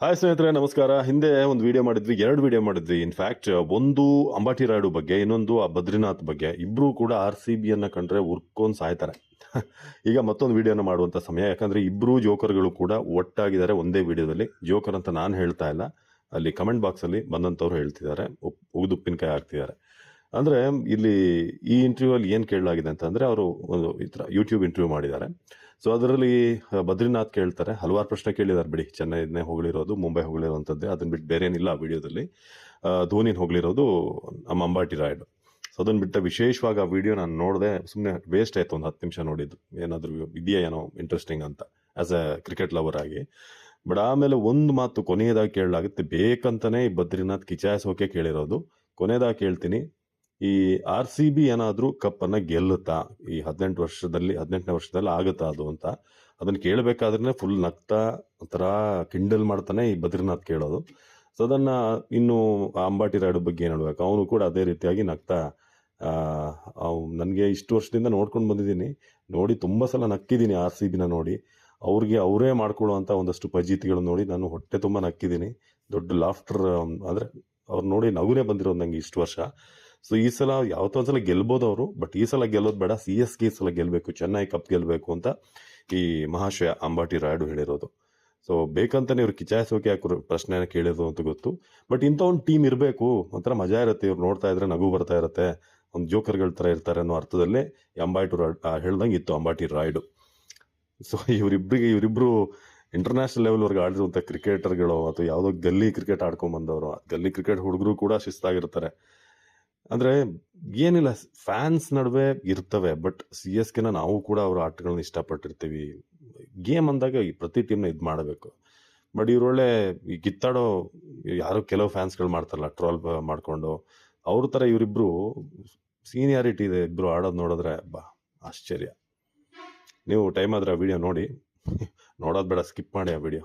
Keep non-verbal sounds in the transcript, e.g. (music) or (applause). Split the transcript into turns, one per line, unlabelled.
Hi ಸ್ನೇಹಿತರೆ, ನಮಸ್ಕಾರ. ಹಿಂದೆ ಒಂದು ವಿಡಿಯೋ ಮಾಡಿದ್ವಿ, ಎರಡು ವಿಡಿಯೋ ಮಾಡಿದ್ವಿ. ಇನ್ಫ್ಯಾಕ್ಟ್ ಒಂದು ಅಂಬಾಟಿ ರಾಯ್ಡು ಬಗ್ಗೆ, ಇನ್ನೊಂದು ಆ ಬದ್ರಿನಾಥ್ ಬಗ್ಗೆ. ಇಬ್ಬರೂ ಕೂಡ ಆರ್ ಸಿ ಬಿಯನ್ನು ಕಂಡ್ರೆ ಉರ್ಕೊಂಡು ಸಾಯ್ತಾರೆ. (laughs) ಈಗ ಮತ್ತೊಂದು ವಿಡಿಯೋನ ಮಾಡುವಂತ ಸಮಯ. ಯಾಕಂದ್ರೆ ಇಬ್ಬರೂ ಜೋಕರ್ಗಳು ಕೂಡ ಒಟ್ಟಾಗಿದ್ದಾರೆ ಒಂದೇ ವಿಡಿಯೋದಲ್ಲಿ ಜೋಕರ್ ಅಂತ ನಾನು ಹೇಳ್ತಾ ಇಲ್ಲ. ಅಲ್ಲಿ ಕಮೆಂಟ್ ಬಾಕ್ಸ್ ಅಲ್ಲಿ ಬಂದಂತವ್ರು ಹೇಳ್ತಿದ್ದಾರೆ. ಉಪ್- ಉಗಿದುಪ್ಪಿನಕಾಯಿ ಹಾಕ್ತಿದ್ದಾರೆ. ಅಂದ್ರೆ ಇಲ್ಲಿ ಈ ಇಂಟರ್ವ್ಯೂ ಅಲ್ಲಿ ಏನ್ ಕೇಳಲಾಗಿದೆ ಅಂತಂದರೆ ಅವರು ಒಂದು ಈ ಥರ ಯೂಟ್ಯೂಬ್ ಇಂಟರ್ವ್ಯೂ ಮಾಡಿದ್ದಾರೆ. ಸೊ ಅದರಲ್ಲಿ ಬದ್ರಿನಾಥ್ ಕೇಳ್ತಾರೆ. ಹಲವಾರು ಪ್ರಶ್ನೆ ಕೇಳಿದ್ದಾರೆ. ಬಿಡಿ, ಚೆನ್ನೈನೇ ಹೋಗಲಿರೋದು, ಮುಂಬೈ ಹೊಗಳಿರೋಂಥದ್ದೇ ಅದನ್ನ ಬಿಟ್ಟು ಬೇರೆ ಏನಿಲ್ಲ ಆ ವಿಡಿಯೋದಲ್ಲಿ. ಧೋನಿನ ಹೊಗಳಿರೋದು ನಮ್ಮ ಅಂಬಾಟಿ ರಾಯ್ಡು. ಸೊ ಅದನ್ನ ಬಿಟ್ಟ ವಿಶೇಷವಾಗಿ ಆ ವಿಡಿಯೋ ನಾನು ನೋಡಿದೆ ಸುಮ್ಮನೆ ವೇಸ್ಟ್ ಆಯ್ತು ಒಂದು ಹತ್ತು ನಿಮಿಷ ನೋಡಿದ್ದು. ಏನಾದರೂ ಇದೆಯಾ ಏನೋ ಇಂಟ್ರೆಸ್ಟಿಂಗ್ ಅಂತ ಆಸ್ ಎ ಕ್ರಿಕೆಟ್ ಲವರ್ ಆಗಿ. ಬಟ್ ಆಮೇಲೆ ಒಂದು ಮಾತು ಕೊನೆಯದಾಗಿ ಕೇಳಲಾಗುತ್ತೆ. ಬೇಕಂತಾನೆ ಈ ಬದ್ರಿನಾಥ್ ಕಿಚಾಯಿಸೋಕೆ ಕೇಳಿರೋದು. ಕೊನೆಯದಾಗಿ ಕೇಳ್ತೀನಿ ಈ ಆರ್ ಸಿ ಬಿ ಏನಾದ್ರೂ ಕಪ್ ಅನ್ನ ಗೆಲ್ಲುತ್ತಾ? ಈ ಹದಿನೆಂಟು ವರ್ಷದಲ್ಲಿ, ಹದಿನೆಂಟನೇ ವರ್ಷದಲ್ಲಿ ಆಗುತ್ತಾ ಅದು ಅಂತ? ಅದನ್ನ ಕೇಳಬೇಕಾದ್ರೆ ಫುಲ್ ನಗ್ತಾ, ಒಂಥರ ಕಿಂಡಲ್ ಮಾಡ್ತಾನೆ ಈ ಬದ್ರಿನಾಥ್ ಕೇಳೋದು. ಸೊ ಅದನ್ನ ಇನ್ನು ಅಂಬಾಟಿ ರಾಯ್ಡು ಬಗ್ಗೆ ಏನು ಹೇಳ್ಬೇಕು? ಅವನು ಕೂಡ ಅದೇ ರೀತಿಯಾಗಿ ನಗ್ತಾ ನನಗೆ ಇಷ್ಟು ವರ್ಷದಿಂದ ನೋಡ್ಕೊಂಡು ಬಂದಿದ್ದೀನಿ. ನೋಡಿ, ತುಂಬಾ ಸಲ ನಕ್ಕಿದ್ದೀನಿ ಆರ್ ಸಿ ಬಿನ ನೋಡಿ. ಅವ್ರಿಗೆ ಅವರೇ ಮಾಡ್ಕೊಳ್ಳುವಂತ ಒಂದಷ್ಟು ಪಜೀತಿಗಳು ನೋಡಿ ನಾನು ಹೊಟ್ಟೆ ತುಂಬಾ ನಕ್ಕಿದ್ದೀನಿ ದೊಡ್ಡ ಲಾಫ್ಟರ್ ಅಂದರೆ ಅವ್ರು ನೋಡಿ ನಗುನೇ ಬಂದಿರೋದು ನಂಗೆ ಇಷ್ಟು ವರ್ಷ. ಸೊ ಈ ಸಲ ಯಾವತ್ತೋ ಒಂದ್ಸಲ ಗೆಲ್ಬೋದು ಅವರು ಬಟ್ ಈ ಸಲ ಗೆಲ್ಲೋದು ಬೇಡ. ಸಿ ಎಸ್ಗೆ ಈ ಸಲ ಗೆಲ್ಲಬೇಕು ಚೆನ್ನೈ ಕಪ್ ಗೆಲ್ಲಬೇಕು ಅಂತ ಈ ಮಹಾಶಯ ಅಂಬಾಟಿ ರಾಯ್ಡು ಹೇಳಿರೋದು. ಸೊ ಬೇಕಂತಾನೆ ಇವ್ರು ಕಿಚಾಯಿಸೋಕೆ ಯಾಕೆ ಪ್ರಶ್ನೆನ ಕೇಳಿದ್ರು ಅಂತ ಗೊತ್ತು. ಬಟ್ ಇಂಥ ಒಂದು ಟೀಮ್ ಇರಬೇಕು, ಒಂಥರ ಮಜಾ ಇರುತ್ತೆ. ಇವ್ರು ನೋಡ್ತಾ ಇದ್ರೆ ನಗು ಬರ್ತಾ ಇರುತ್ತೆ. ಒಂದು ಜೋಕರ್ಗಳ ತರ ಇರ್ತಾರೆ ಅನ್ನೋ ಅರ್ಥದಲ್ಲೇ ಅಂಬಾಟಿ ಹೇಳ್ದಂಗೆ ಇತ್ತು ಅಂಬಾಟಿ ರಾಯ್ಡು. ಸೊ ಇವರಿಬ್ಬರಿಗೆ ಇವರಿಬ್ರು ಇಂಟರ್ನ್ಯಾಷನಲ್ ಲೆವೆಲ್ ಆಡಿರುವಂಥ ಕ್ರಿಕೆಟರ್ಗಳು ಅಥವಾ ಯಾವುದೋ ಗಲ್ಲಿ ಕ್ರಿಕೆಟ್ ಆಡ್ಕೊಂಡ್ ಬಂದವರು ಗಲ್ಲಿ ಕ್ರಿಕೆಟ್ ಹುಡುಗರು ಕೂಡ ಶಿಸ್ತಾಗಿರ್ತಾರೆ. ಅಂದ್ರೆ ಏನಿಲ್ಲ ಫ್ಯಾನ್ಸ್ ನಡುವೆ ಇರ್ತವೆ ಬಟ್ ಸಿ ಎಸ್ ಕೆನ ನಾವು ಕೂಡ ಅವ್ರ ಆಟಗಳನ್ನ ಇಷ್ಟಪಟ್ಟಿರ್ತೀವಿ. ಗೇಮ್ ಅಂದಾಗ ಈ ಪ್ರತಿ ಟೀಮ್ನ ಇದು ಮಾಡಬೇಕು. ಬಟ್ ಇವರೊಳ್ಳೆ ಈ ಕಿತ್ತಾಡೋ ಯಾರೋ ಕೆಲವು ಫ್ಯಾನ್ಸ್ಗಳು ಮಾಡ್ತಾರಲ್ಲ ಟ್ರೋಲ್ ಮಾಡ್ಕೊಂಡು, ಅವ್ರ ಥರ ಇವರಿಬ್ರು ಸೀನಿಯಾರಿಟಿ ಇದೆ, ಇಬ್ರು ಆಡೋದು ನೋಡಿದ್ರೆ ಬಾ, ಆಶ್ಚರ್ಯ. ನೀವು ಟೈಮ್ ಆದ್ರೆ ಆ ವಿಡಿಯೋ ನೋಡಿ. (laughs) ನೋಡೋದು ಬೇಡ ಸ್ಕಿಪ್ ಮಾಡಿ ಆ ವಿಡಿಯೋ